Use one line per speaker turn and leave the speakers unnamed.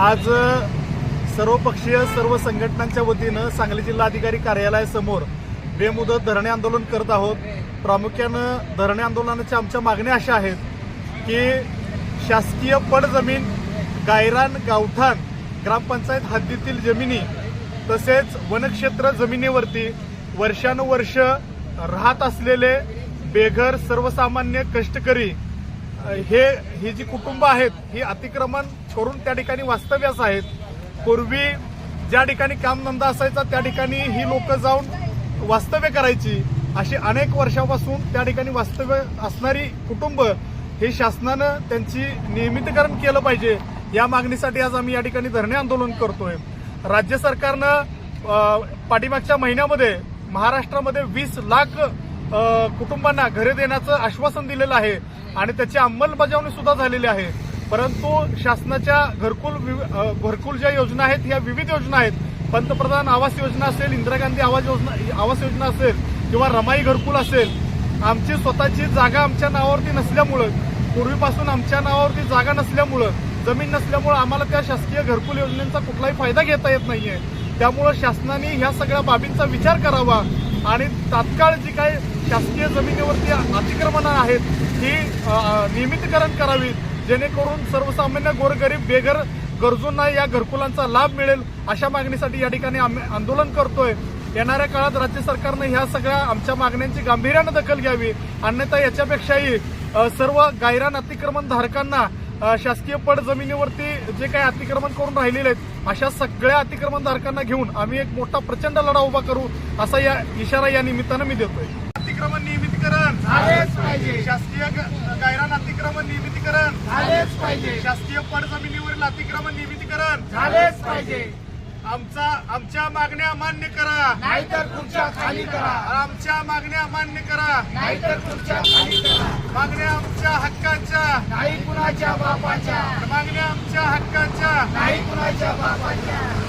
आज सर्वपक्षीय सर्व संघटनांच्या वतीनं सांगली जिल्हाधिकारी कार्यालयासमोर बेमुदत धरणे आंदोलन करत आहोत. प्रामुख्यानं धरणे आंदोलनाच्या आमच्या मागण्या अशा आहेत की शासकीय पडजमीन गायरान गावठाण ग्रामपंचायत हद्दीतील जमिनी तसेच वनक्षेत्र जमिनीवरती वर्षानुवर्ष राहत असलेले बेघर सर्वसामान्य कष्टकरी हे ही जी कुटुंब आहेत ही अतिक्रमण करून त्या ठिकाणी वास्तव्यास आहेत. पूर्वी ज्या ठिकाणी कामधंदा असायचा त्या ठिकाणी ही लोक जाऊन वास्तव्य करायची. अशी अनेक वर्षापासून त्या ठिकाणी वास्तव्य असणारी कुटुंब हे शासनानं त्यांची नियमितीकरण केलं पाहिजे. या मागणीसाठी आज आम्ही या ठिकाणी धरणे आंदोलन करतोय. राज्य सरकारनं पाठीमागच्या महिन्यामध्ये महाराष्ट्रामध्ये वीस लाख कुटुंबांना घरे देण्याचं आश्वासन दिलेलं आहे आणि त्याची अंमलबजावणी सुद्धा झालेली आहे. परंतु शासनाच्या घरकुल विव- घरकुल ज्या योजना आहेत या विविध योजना आहेत. पंतप्रधान आवास योजना असेल इंदिरा गांधी आवास योजना आवास योजना असेल किंवा रमाई घरकुल असेल आमची स्वतःची जागा आमच्या नावावरती नसल्यामुळं पूर्वीपासून आमच्या नावावरती जागा नसल्यामुळं जमीन नसल्यामुळं आम्हाला त्या शासकीय घरकुल योजनेचा कुठलाही फायदा घेता येत नाहीये. त्यामुळं शासनाने ह्या सगळ्या बाबींचा विचार करावा आणि तात्काळ जी काही शासकीय जमिनीवरती अतिक्रमणं आहेत ही नियमितीकरण करावी जेणेकरून सर्वसामान्य गोरगरीब बेघर गरजूंना या घरकुलांचा लाभ मिळेल अशा मागणीसाठी या ठिकाणी आम्ही आंदोलन करतोय. येणाऱ्या काळात राज्य सरकारनं ह्या सगळ्या आमच्या मागण्यांची गांभीर्यानं दखल घ्यावी. अन्यथा याच्यापेक्षाही सर्व गायरान अतिक्रमण धारकांना शासकीय पड जमिनीवरती जे काही अतिक्रमण करून राहिलेले आहेत अशा सगळ्या अतिक्रमण धारकांना घेऊन आम्ही एक मोठा प्रचंड लढा उभा करू असा या इशारा या निमित्तानं मी देतोय. अतिक्रमण नियमितीकरण शासकीय अतिक्रमण नियमितीकरण
झालेच पाहिजे.
शासकीय पड जमिनीवरील अतिक्रमण नियमितीकरण
झालेच पाहिजे.
आमचा आमच्या मागण्या मान्य करा.
नाहीतर खुर्च्या खाली करा.
आमच्या मागण्या मान्य करा.
नाहीतर खुर्च्या खाली करा.
मागण्या आमच्या हक्काच्या.
नाही कुणाच्या बापाच्या.
मागण्या आमच्या हक्काच्या.
नाही कुणाच्या बापाच्या.